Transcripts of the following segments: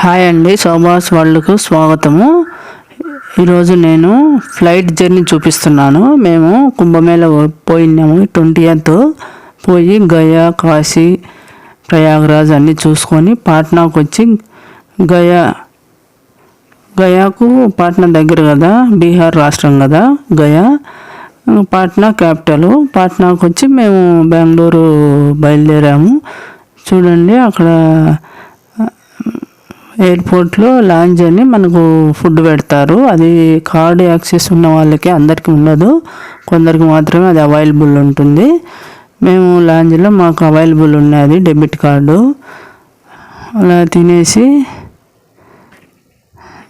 Hi అండి శోభాస్ వాళ్ళకు స్వాగతము. ఈరోజు నేను ఫ్లైట్ జర్నీ చూపిస్తున్నాను. మేము కుంభమేళ పోయినాము. ట్వంటీయత్ పోయి గయా కాశీ ప్రయాగరాజ్ అన్నీ చూసుకొని పాట్నాకు వచ్చి గయా గయాకు పాట్నా దగ్గర కదా బీహార్ రాష్ట్రం కదా గయా పాట్నా క్యాపిటల్. పాట్నాకు వచ్చి మేము బెంగళూరు బయలుదేరాము. చూడండి అక్కడ ఎయిర్పోర్ట్లో లాంజ్ అని మనకు ఫుడ్ పెడతారు. అది కార్డు యాక్సెస్ ఉన్న వాళ్ళకి అందరికీ ఉండదు. కొందరికి మాత్రమే అది అవైలబుల్ ఉంటుంది. మేము లాంజ్లో మాకు అవైలబుల్ ఉన్నది డెబిట్ కార్డు. అలా తినేసి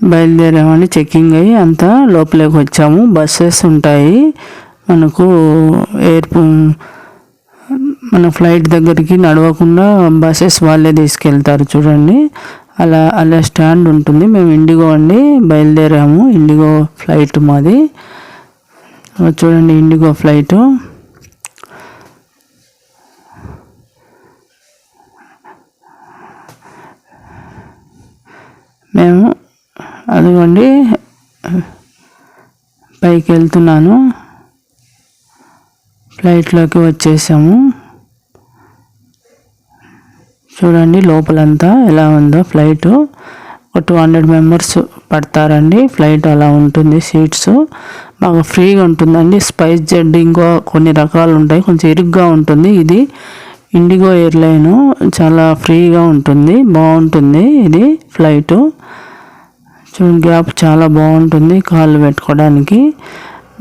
బయలుదేరామని చెక్కింగ్ అయ్యి అంతా లోపలికి వచ్చాము. బస్సెస్ ఉంటాయి. మనకు ఎయిర్పో మన ఫ్లైట్ దగ్గరికి నడవకుండా బస్సెస్ వాళ్ళే తీసుకెళ్తారు చూడండి. అలా అలా స్టాండ్ ఉంటుంది. మేము ఇండిగో అండి బయలుదేరాము. ఇండిగో ఫ్లైట్ మాది. చూడండి ఇండిగో ఫ్లైటు. మేము అదిగోండి పైకి వెళ్తున్నాను. ఫ్లైట్లోకి వచ్చేసాము. చూడండి లోపలంతా ఎలా ఉందో ఫ్లైట్. ఒక టూ హండ్రెడ్ మెంబర్స్ పడతారండి. ఫ్లైట్ అలా ఉంటుంది సీట్స్. బాగా ఫ్రీగా ఉంటుందండి. స్పైస్ జెడ్ ఇంకో కొన్ని రకాలు ఉంటాయి. కొంచెం ఇరుగ్గా ఉంటుంది ఇది. ఇండిగో ఎయిర్లైన్ చాలా ఫ్రీగా ఉంటుంది. బాగుంటుంది ఇది ఫ్లైటు. చూడండి గ్యాప్ చాలా బాగుంటుంది కాళ్ళు పెట్టుకోవడానికి.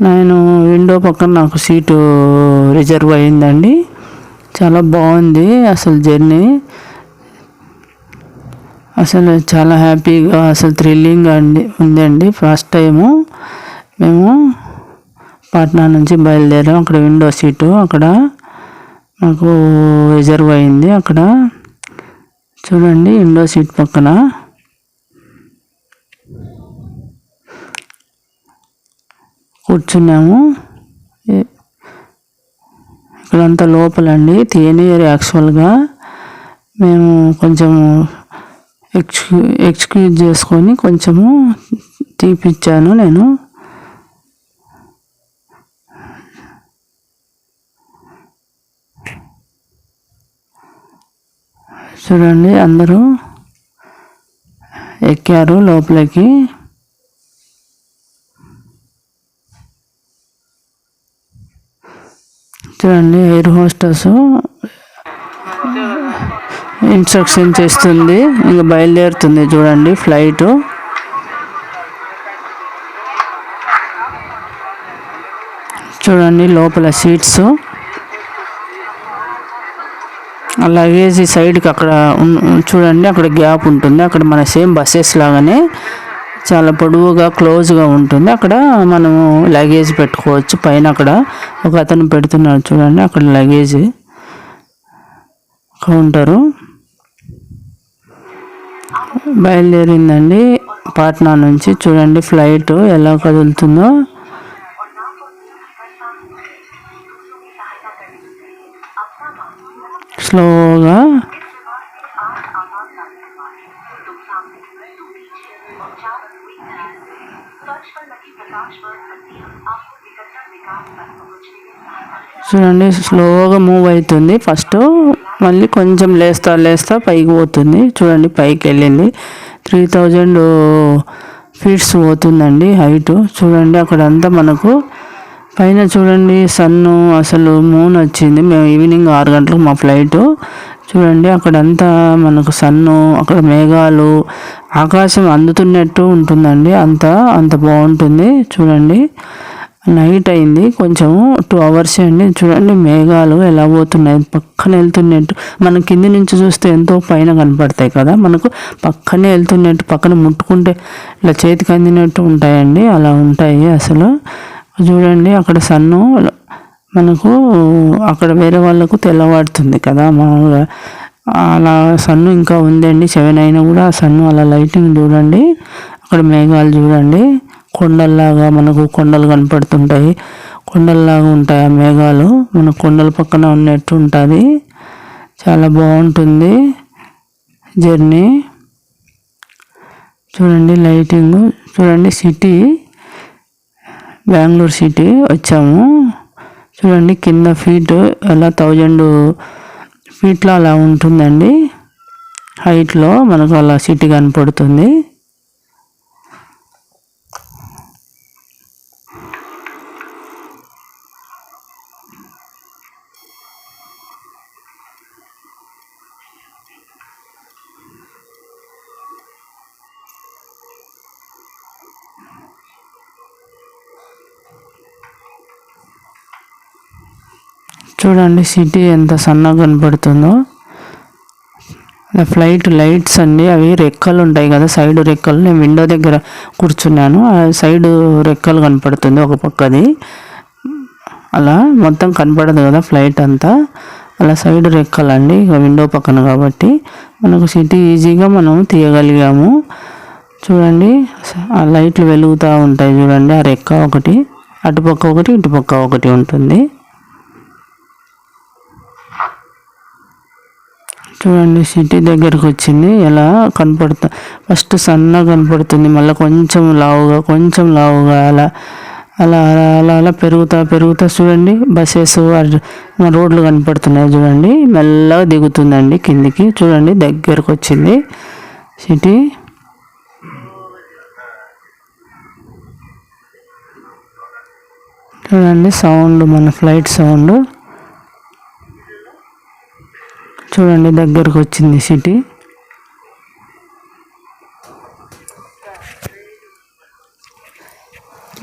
నేను విండో పక్కన నాకు సీటు రిజర్వ్ అయిందండి. చాలా బాగుంది అసలు జర్నీ. అసలు చాలా హ్యాపీగా అసలు థ్రిల్లింగ్ అండి ఉందండి. ఫస్ట్ టైము మేము పాట్నా నుంచి బయలుదేరాం. అక్కడ విండో సీటు అక్కడ మాకు రిజర్వ్ అయింది అక్కడ. చూడండి విండో సీట్ పక్కన. కూర్చున్నాము. ఇక్కడంతా లోపలండి. తీయనియర్ యాక్చువల్గా. మేము కొంచెం ఎక్స్క్యూ ఎక్స్క్యూజ్ చేసుకొని కొంచెము తీపిచ్చాను నేను. చూడండి అందరూ ఎక్కారు లోపలికి. చూడండి ఎయిర్ హోస్టర్స్ ఇన్స్ట్రక్షన్ చేస్తుంది. ఇంకా బయలుదేరుతుంది చూడండి ఫ్లైట్ చూడండి లోపల సీట్స్ లగేజ్ సైడ్కి అక్కడ చూడండి అక్కడ గ్యాప్ ఉంటుంది. అక్కడ మన సేమ్ బస్సెస్ లాగానే చాలా పొడవుగా క్లోజ్గా ఉంటుంది. అక్కడ మనము లగేజ్ పెట్టుకోవచ్చు. పైన అక్కడ ఒక అతను పెడుతున్నాడు చూడండి అక్కడ లగేజ్ కౌంటరు బయలుదేరిందండి. పాట్నా నుంచి చూడండి ఫ్లైట్ ఎలా కదులుతుందో. స్లోగా చూడండి స్లోగా మూవ్ అవుతుంది. ఫస్ట్ మళ్ళీ కొంచెం లేస్తా లేస్తా పైకి పోతుంది. చూడండి పైకి వెళ్ళింది. త్రీ థౌజండ్ ఫీట్స్ పోతుందండి హైట్. చూడండి అక్కడంతా మనకు పైన చూడండి సన్ను అసలు మూన్ వచ్చింది. మేము ఈవినింగ్ ఆరు గంటలకు మా ఫ్లైట్. చూడండి అక్కడంతా మనకు సన్ను అక్కడ మేఘాలు ఆకాశం అందుతున్నట్టు ఉంటుందండి. అంత అంత బాగుంటుంది. చూడండి. నైట్ అయింది. కొంచెం టూ అవర్స్ అండి. చూడండి మేఘాలు ఎలా పోతున్నాయి. పక్కన వెళ్తున్నట్టు మన కింది నుంచి చూస్తే ఎంతో పైన కనపడతాయి కదా. మనకు పక్కనే వెళ్తున్నట్టు పక్కన ముట్టుకుంటే ఇలా చేతికి అందినట్టు ఉంటాయండి. అలా ఉంటాయి అసలు. చూడండి అక్కడ సన్ను మనకు అక్కడ వేరే వాళ్ళకు తెల్లవాడుతుంది కదా మామూలుగా. అలా సన్ను ఇంకా ఉందండి. సెవెన్ అయినా కూడా ఆ సన్ను అలా లైటింగ్ చూడండి. అక్కడ మేఘాలు చూడండి. కొండల్లాగా మనకు కొండలు కనపడుతుంటాయి. కొండల్లాగా ఉంటాయి ఆ మేఘాలు. మన కొండల పక్కన ఉన్నట్టు ఉంటుంది. చాలా బాగుంటుంది జర్నీ. చూడండి లైటింగ్. చూడండి సిటీ. బెంగళూరు సిటీ వచ్చాము. చూడండి కింద ఫీట్ అలా థౌజండ్ ఫీట్లో అలా ఉంటుందండి. హైట్లో మనకు అలా సిటీ కనపడుతుంది. చూడండి సిటీ ఎంత సన్నగా కనపడుతుందో. ఫ్లైట్ లైట్స్ అండి అవి రెక్కలు ఉంటాయి కదా సైడ్ రెక్కలు. నేను విండో దగ్గర కూర్చున్నాను ఆ సైడ్ రెక్కలు కనపడుతుంది ఒక పక్కది. అలా మొత్తం కనపడదు కదా ఫ్లైట్ అంతా. అలా సైడ్ రెక్కలండి ఇక విండో పక్కన కాబట్టి. మనకు సిటీ ఈజీగా మనం తీయగలిగాము. చూడండి ఆ లైట్లు వెలుగుతూ ఉంటాయి చూడండి ఆ రెక్క ఒకటి. అటుపక్క ఒకటి ఇటుపక్క ఒకటి ఉంటుంది. చూడండి సిటీ దగ్గరకు వచ్చింది ఎలా కనపడుతుంది ఫస్ట్ సన్నగా కనపడుతుంది. మళ్ళీ కొంచెం లావుగా కొంచెం లావుగా అలా అలా అలా అలా అలా పెరుగుతా పెరుగుతా చూడండి. బస్సెస్ రోడ్లు కనపడుతున్నాయి చూడండి. మెల్లగా దిగుతుందండి కిందికి. చూడండి దగ్గరకు వచ్చింది సిటీ. చూడండి సౌండ్ మన ఫ్లైట్ సౌండ్. చూడండి దగ్గరకు వచ్చింది సిటీ.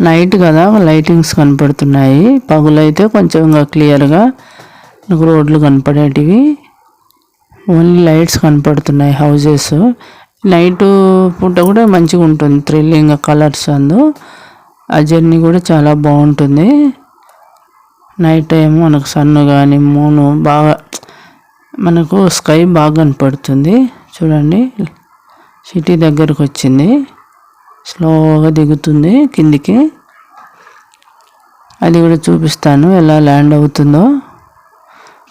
నైట్ కదా లైటింగ్స్ కనపడుతున్నాయి. పగులైతే కొంచెం ఇంకా క్లియర్గా రోడ్లు కనపడేటివి. ఓన్లీ లైట్స్ కనపడుతున్నాయి హౌజెస్ నైట్ పూట కూడా మంచిగా ఉంటుంది థ్రిల్లింగ్ కలర్స్ అందు. ఆ జర్నీ కూడా చాలా బాగుంటుంది. నైట్ టైం మనకు సన్ కానీ మూను బాగా మనకు స్కై బాగా కనపడుతుంది. చూడండి. సిటీ దగ్గరకు వచ్చింది. స్లోగా దిగుతుంది కిందికి. అది కూడా చూపిస్తాను ఎలా ల్యాండ్ అవుతుందో.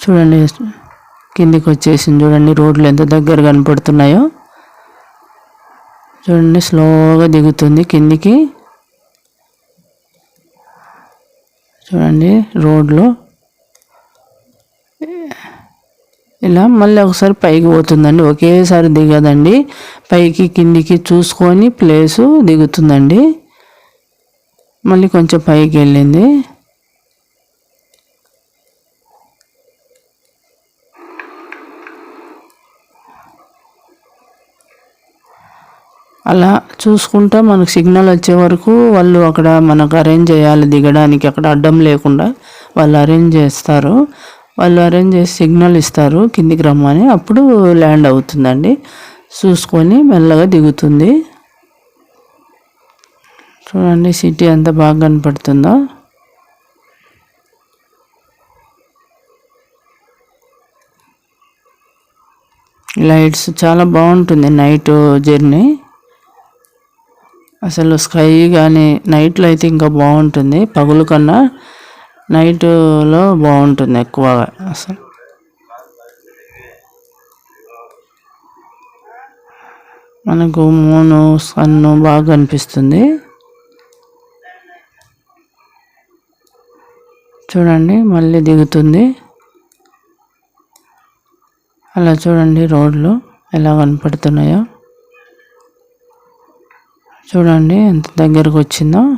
చూడండి. కిందికి వచ్చేసింది. చూడండి. రోడ్లు ఎంత దగ్గర కనపడుతున్నాయో. చూడండి. స్లోగా దిగుతుంది కిందికి. చూడండి. రోడ్లు. ఇలా మళ్ళీ ఒకసారి పైకి పోతుందండి. ఒకేసారి దిగదండి. పైకి కిందికి చూసుకొని ప్లేసు దిగుతుందండి. మళ్ళీ కొంచెం పైకి వెళ్ళింది. అలా చూసుకుంటా మనకు సిగ్నల్ వచ్చే వరకు వాళ్ళు అక్కడ మనకు అరేంజ్ చేయాలి దిగడానికి. అక్కడ అడ్డం లేకుండా వాళ్ళు అరేంజ్ చేస్తారు. వాళ్ళు అరేంజ్ చేసి సిగ్నల్ ఇస్తారు కిందికి రమ్మని. అప్పుడు ల్యాండ్ అవుతుందండి. చూసుకొని మెల్లగా దిగుతుంది. చూడండి సిటీ ఎంత బాగా కనపడుతుందో? లైట్స్ చాలా బాగుంటుంది నైట్ జర్నీ అసలు స్కై కానీ నైట్లో అయితే ఇంకా బాగుంటుంది. పగులు కన్నా నైట్లో బాగుంటుంది ఎక్కువగా. అసలు. మనకు మూను సన్ను బాగా కనిపిస్తుంది. చూడండి మళ్ళీ దిగుతుంది. అలా చూడండి రోడ్లు ఎలా కనపడుతున్నాయో. చూడండి ఎంత దగ్గరకు వచ్చిందో.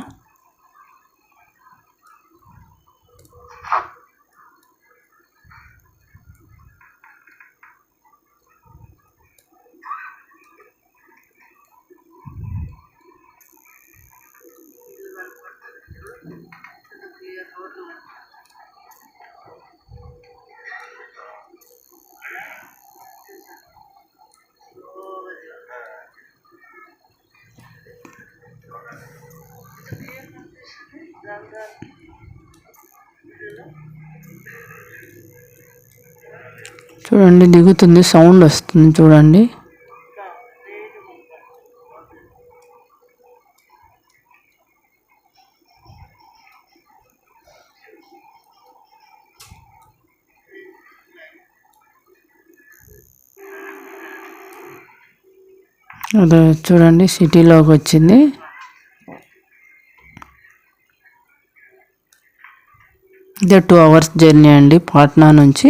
చూడండి దిగుతుంది సౌండ్ వస్తుంది చూడండి. అదే చూడండి సిటీలోకి వచ్చింది. ఇదే టూ అవర్స్ జర్నీ అండి పాట్నా నుంచి.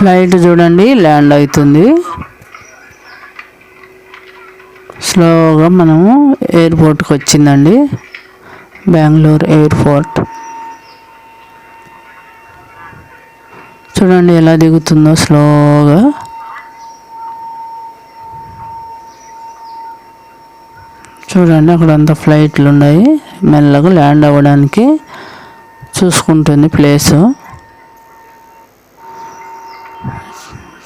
ఫ్లైట్ చూడండి ల్యాండ్ అవుతుంది స్లోగా మనము ఎయిర్పోర్ట్కి వచ్చిందండి. బెంగళూరు ఎయిర్పోర్ట్. చూడండి ఎలా దిగుతుందో స్లోగా. చూడండి అక్కడ అంతా ఫ్లైట్లు ఉన్నాయి. మెల్లగా ల్యాండ్ అవ్వడానికి చూసుకుంటుంది ప్లేసు.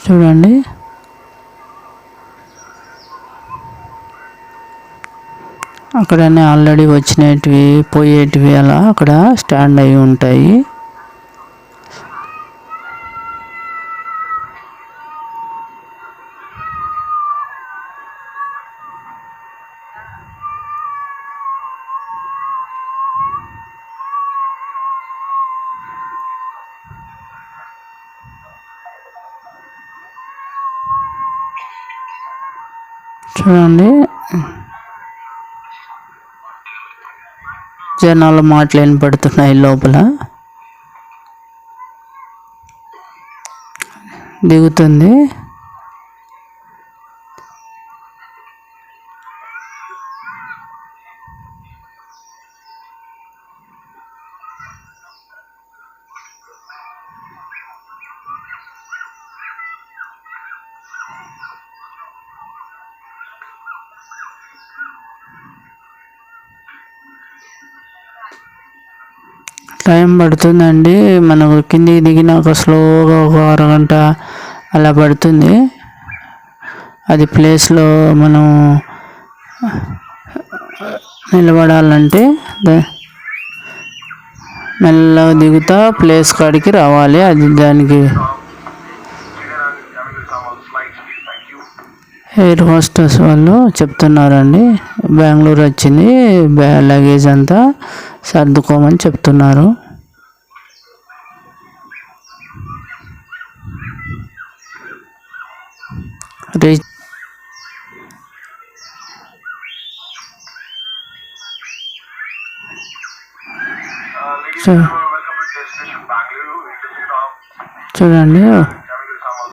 చూడండి. అక్కడనే ఆల్రెడీ వచ్చినటివి పోయేటివి అలా అక్కడ స్టాండ్ అయి ఉంటాయి. చూడండి. జనాలు మాటలు వినపడుతున్నాయి లోపల. దిగుతుంది. టైం పడుతుందండి. మనకు కిందికి దిగినాక స్లోగా ఒక అరగంట అలా పడుతుంది. అది ప్లేస్లో మనం నిలబడాలంటే మెల్లగా దిగుతా ప్లేస్ కాడికి రావాలి. అది దానికి ఎయిర్ హోస్టర్స్ వాళ్ళు చెప్తున్నారండి. బెంగళూరు వచ్చింది బ్యా లగేజ్ అంతా సర్దుకోమని చెప్తున్నారు. రీచ్ చూడండి.